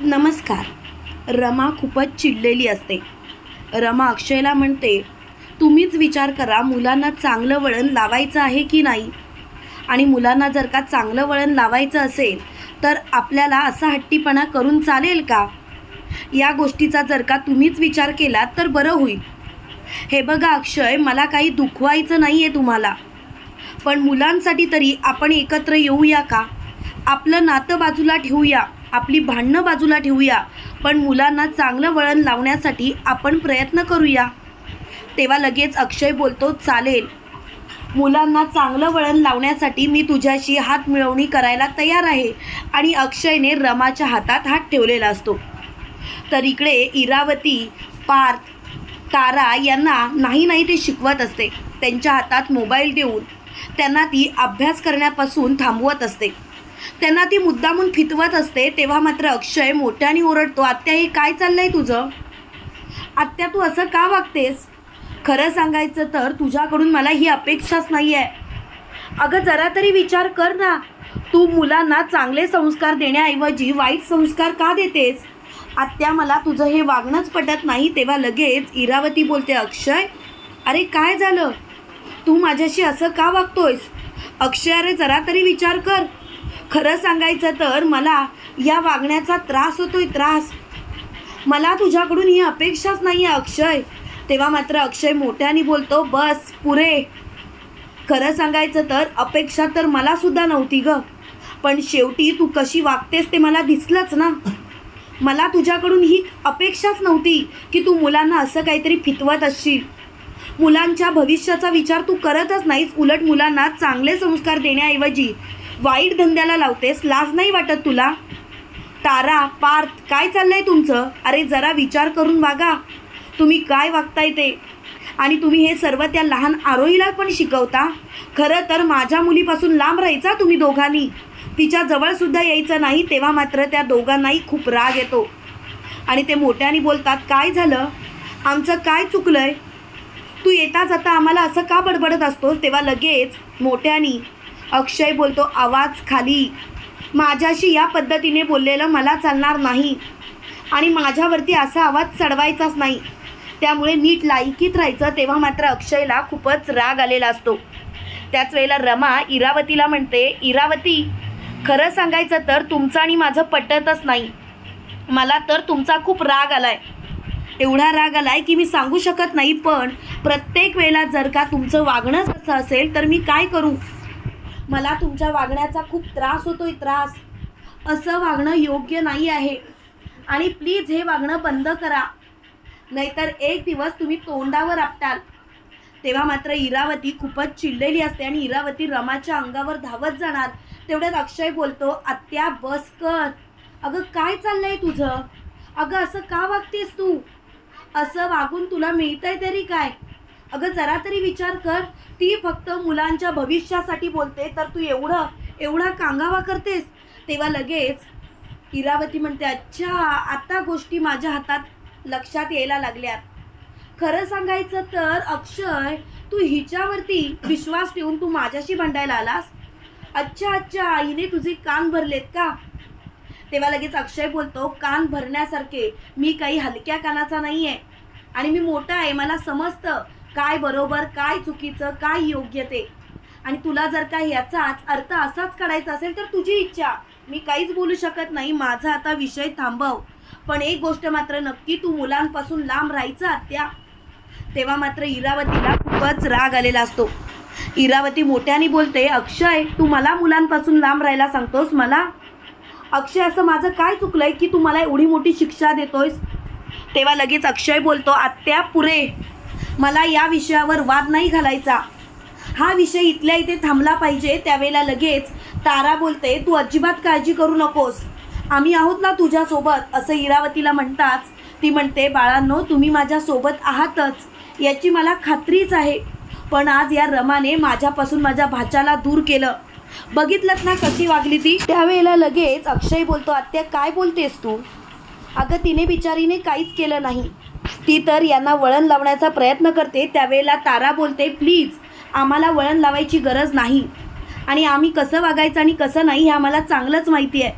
नमस्कार. रमा खूपच चिडलेली असते. रमा अक्षयला म्हणते तुम्हीच विचार करा मुलांना चांगलं वळण लावायचं आहे की नाही? आणि मुलांना जर का चांगलं वळण लावायचं असेल तर आपल्याला असा हट्टीपणा करून चालेल का? या गोष्टीचा जर का तुम्हीच विचार केला तर बरं होईल. हे बघा अक्षय मला काही दुखवायचं नाही आहे तुम्हाला. पण मुलांसाठी तरी आपण एकत्र येऊया का? आपलं नातं बाजूला ठेवूया. आपली भांडणं बाजूला ठेवूया पण मुलांना चांगलं वळण लावण्यासाठी आपण प्रयत्न करूया. तेव्हा लगेच अक्षय बोलतो चालेल. मुलांना चांगलं वळण लावण्यासाठी मी तुझ्याशी हात मिळवणी करायला तयार आहे. आणि अक्षयने रमाच्या हातात हात ठेवलेला असतो. तर इकडे इरावती पार्थ तारा यांना नाही नाही ते शिकवत असते. त्यांच्या हातात मोबाईल देऊन त्यांना ती अभ्यास करण्यापासून थांबवत असते. त्यांना ती मुद्दामून फितवत असते तेव्हा मात्र अक्षय मोठ्याने ओरडतो आत्या हे काय चाललंय तुझं? आत्या तू असं का वागतेस? खरं सांगायचं तर तुझ्याकडून मला ही अपेक्षाच नाही आहे अगं जरा तरी विचार कर ना. तू मुलांना चांगले संस्कार देण्याऐवजी वाईट संस्कार का देतेस? आत्या मला तुझं हे वागणंच पटत नाही. तेव्हा लगेच इरावती बोलते अक्षय अरे काय झालं? तू माझ्याशी असं का वागतोयस? अक्षय अरे जरा तरी विचार कर. खरं सांगायचं तर मला या वागण्याचा त्रास होतोय त्रास. मला तुझ्याकडून ही अपेक्षाच नाही आहे अक्षय. तेव्हा मात्र अक्षय मोठ्याने बोलतो बस पुरे. खरं सांगायचं तर अपेक्षा तर मला सुद्धा नव्हती ग. पण शेवटी तू कशी वागतेस ते मला दिसलंच ना. मला तुझ्याकडून ही अपेक्षाच नव्हती की तू मुलांना असं काहीतरी फितवत असशील. मुलांच्या भविष्याचा विचार तू करतच नाहीस. उलट मुलांना चांगले संस्कार देण्याऐवजी वाईट धंद्याला लावतेस लाज नाही वाटत तुला? तारा पार्थ काय चाललंय तुमचं? अरे जरा विचार करून वागा. तुम्ही काय वागताय ते? आणि तुम्ही हे सर्व त्या लहान आरोहीला पण शिकवता? खरं तर माझ्या मुलीपासून लांब राहायचा तुम्ही दोघांनी. तिच्या जवळसुद्धा यायचं नाही तेव्हा मात्र त्या दोघांनाही खूप राग येतो. आणि ते मोठ्याने बोलतात काय झालं? आमचं काय चुकलं आहे तू येता जाता आम्हाला असं का बडबडत असतोस? तेव्हा लगेच मोठ्यानी अक्षय बोलतो आवाज खाली. माझ्याशी या पद्धतीने बोललेलं मला चालणार नाही आणि माझ्यावरती असा आवाज चढवायचाच नाही. त्यामुळे नीट लायकीत राहायचं तेव्हा मात्र अक्षयला खूपच राग आलेला असतो. त्याच वेळेला रमा इरावतीला म्हणते इरावती खरं सांगायचं तर तुमचं आणि माझं पटतच नाही. मला तर तुमचा खूप राग आला आहे एवढा राग आला आहे की मी सांगू शकत नाही पण प्रत्येक वेळेला जर का तुमचं वागणंच असं असेल तर मी काय करू? मला तुमच्या वागण्याचा खूप त्रास होतोय त्रास. असं वागणं योग्य नाही आहे. आणि प्लीज हे वागणं बंद करा. नाहीतर एक दिवस तुम्ही तोंडावर आपटाल. तेव्हा मात्र इरावती खूपच चिडलेली असते आणि इरावती रमाच्या अंगावर धावत जाणार. तेवढ्यात अक्षय बोलतो आत्या बस कर. अगं काय चाललंय तुझं? अगं असं का वागतेस तू? असं वागून तुला मिळतंय तरी काय? अगं जरा तरी विचार कर. ती फक्त मुलांच्या भविष्यासाठी बोलते तर तू एवढं एवढा कांगावा करतेस. तेव्हा लगेच इरावती म्हणते अच्छा आता गोष्टी माझ्या हातात लक्षात यायला लागल्यात. खरं सांगायचं तर अक्षय तू हिच्यावरती विश्वास ठेवून तू माझ्याशी भांडायला आलास? अच्छा अच्छा आईने तुझे कान भरलेत का? तेव्हा लगेच अक्षय बोलतो कान भरण्यासारखे. मी काही हलक्या कानाचा नाही आहे आणि मी मोठा आहे मला समजतं. काय बरोबर काय चुकीचं काय योग्य ते. आणि तुला जर का याचाच अर्थ असाच काढायचा असेल तर तुझी इच्छा. मी काहीच बोलू शकत नाही माझा आता विषय थांबव. पण एक गोष्ट मात्र नक्की तू मुलांपासून लांब राहायचं आत्या. तेव्हा मात्र इरावतीला खूपच राग आलेला असतो. इरावती मोठ्याने बोलते अक्षय तू मला मुलांपासून लांब राहायला सांगतोस मला? अक्षय असं माझं काय चुकलंय की तू मला एवढी मोठी शिक्षा देतोयस? तेव्हा लगेच अक्षय बोलतो आत्या पुरे. मला या विषयावर वाद नाही घालायचा. हा विषय इथल्या इथे थांबला पाहिजे त्यावेळेला लगेच तारा बोलते तू अजिबात काळजी करू नकोस. आम्ही आहोत ना तुझ्यासोबत असं इरावतीला म्हणताच ती म्हणते बाळांनो तुम्ही माझ्यासोबत आहातच याची मला खात्रीच आहे. पण आज या रमाने माझ्यापासून माझ्या भाच्याला दूर केलं. बघितलंत ना कशी वागली ती? त्यावेळेला लगेच अक्षय बोलतो आत्या काय बोलतेस तू? अगं तिने बिचारीने काहीच केलं नाही. ती तर यांना वळण लावण्याचा प्रयत्न करते त्यावेळेला तारा बोलते प्लीज आम्हाला वळण लावायची गरज नाही. आणि आम्ही कसं वागायचं आणि कसं नाही हे आम्हाला चांगलंच माहिती आहे.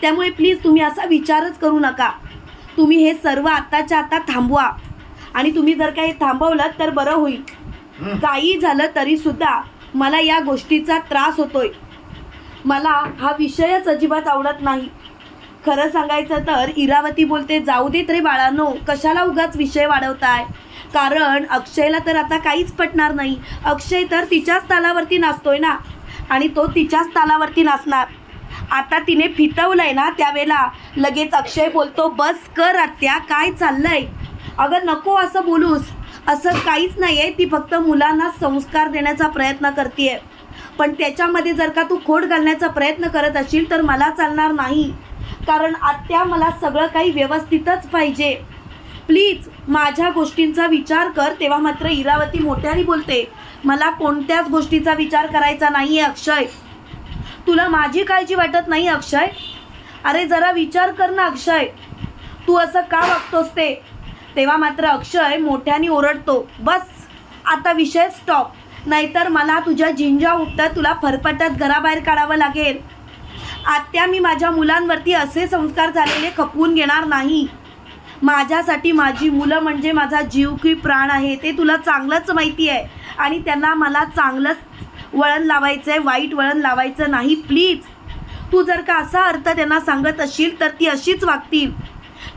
त्यामुळे प्लीज तुम्ही असा विचारच करू नका. तुम्ही हे सर्व आत्ताच्या आता थांबवा. आणि तुम्ही जर काही थांबवलं तर बरं होईल. काही झालं तरी सुद्धा मला या गोष्टीचा त्रास होतोय. मला हा विषयच अजिबात आवडत नाही. खरं सांगायचं तर इरावती बोलते जाऊ देत रे बाळांनो कशाला उगाच विषय वाढवताय? कारण अक्षयला तर आता काहीच पटणार नाही. अक्षय तर तिच्याच तालावरती नाचतोय ना. आणि तो तिच्याच तालावरती नाचणार. आता तिने फितवलंय ना त्यावेळेला. लगेच अक्षय बोलतो बस कर आत्या काय चाललंय? अगं नको असं बोलूस. असं काहीच नाही आहे ती फक्त मुलांना संस्कार देण्याचा प्रयत्न करते पण त्याच्यामध्ये जर का तू खोड घालण्याचा प्रयत्न करत असशील तर मला चालणार नाही. कारण आत्या मला सगळं काही व्यवस्थितच पाहिजे. प्लीज माझ्या गोष्टींचा विचार कर तेव्हा मात्र इरावती मोठ्याने बोलते मला कोणत्याच गोष्टीचा विचार करायचा नाही आहे अक्षय. तुला माझी काळजी वाटत नाही अक्षय? अरे जरा विचार कर ना अक्षय. तू असं का वागतोस ते? तेव्हा मात्र अक्षय मोठ्याने ओरडतो बस आता विषय स्टॉप नाहीतर मला तुझ्या जिंजा उठतं तुला फरफटत घराबाहेर काढावं लागेल. आत्या मी माझ्या मुलांवरती असे संस्कार झालेले खपवून घेणार नाही. माझ्यासाठी माझी मुलं म्हणजे माझा जीव की प्राण आहे ते तुला चांगलंच माहिती आहे. आणि त्यांना मला चांगलंच वळण लावायचं आहे वाईट वळण लावायचं नाही प्लीज. तू जर का असा अर्थ त्यांना सांगत असशील तर ती अशीच वागतील.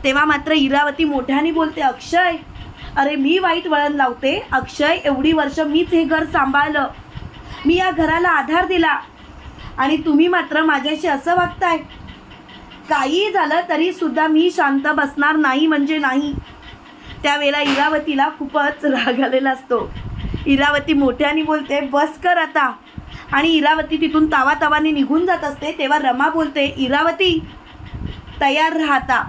तेव्हा मात्र इरावती मोठ्याने बोलते अक्षय अरे मी वाईट वळण लावते. अक्षय एवढी वर्ष मीच हे घर सांभाळलं. मी या घराला आधार दिला. आणि तुम्ही मात्र माझ्याशी असं वागताय. काही झालं तरी सुद्धा मी शांत बसणार नाही म्हणजे नाही. त्यावेळेला इरावतीला खूपच राग आलेला असतो. इरावती मोठ्याने बोलते बस कर आता. आणि इरावती तिथून तावा तावाने निघून जात असते तेव्हा रमा बोलते इरावती तयार राहता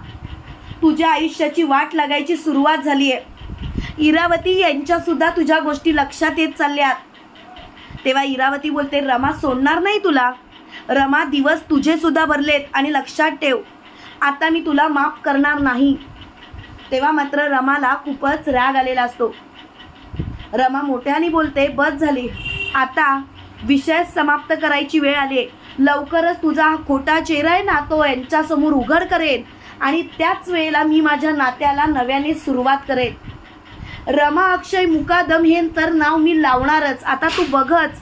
तुझ्या आयुष्याची वाट लागायची सुरुवात झाली आहे इरावती यांच्यासुद्धा तुझ्या गोष्टी लक्षात येत चालल्यात. तेव्हा इरावती बोलते रमा सोडणार नाही तुला. रमा दिवस तुझे सुद्धा भरलेत आणि लक्षात ठेव. आता मी तुला माफ करणार नाही. तेव्हा मात्र रमाला खूपच राग आलेला असतो. रमा मोठ्याने बोलते बस झाली. आता विषय समाप्त करायची वेळ आली लवकरच तुझा हा खोटा चेहरा आहे ना तो यांच्यासमोर उघड करेन आणि त्याच वेळेला मी माझ्या नात्याला नव्याने सुरुवात करेन. रमा अक्षय मुकादम हे तर नाव मी लावणारच. आता तू बघच.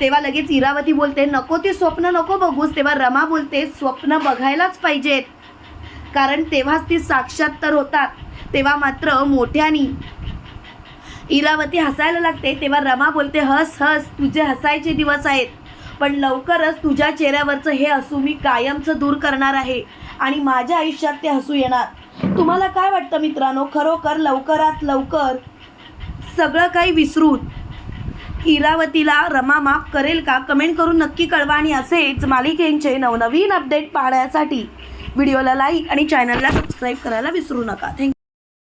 तेव्हा लगेच इरावती बोलते नको ते स्वप्न नको बघूस. तेव्हा रमा बोलते स्वप्न बघायलाच पाहिजेत. कारण तेव्हाच ती साक्षात तर होतात. तेव्हा मात्र मोठ्यानी इरावती हसायला लागते. तेव्हा रमा बोलते हस हस तुझे हसायचे दिवस आहेत. पण लवकरच तुझ्या चेहऱ्यावरचं हे हसू मी कायमचं दूर करणार आहे. आणि माझ्या आयुष्यात ते हसू येणार. तुम्हाला काय वाटतं मित्रांनो? खरोखर लवकरात लवकर सगळं काही विसरून इरावतीला रमा माफ करेल का? कमेंट करून नक्की कळवा आणि असेच मालिकेंचे नवनवीन अपडेट पाहण्यासाठी व्हिडिओला लाईक आणि चॅनलला सबस्क्राईब करायला विसरू नका. थँक्यू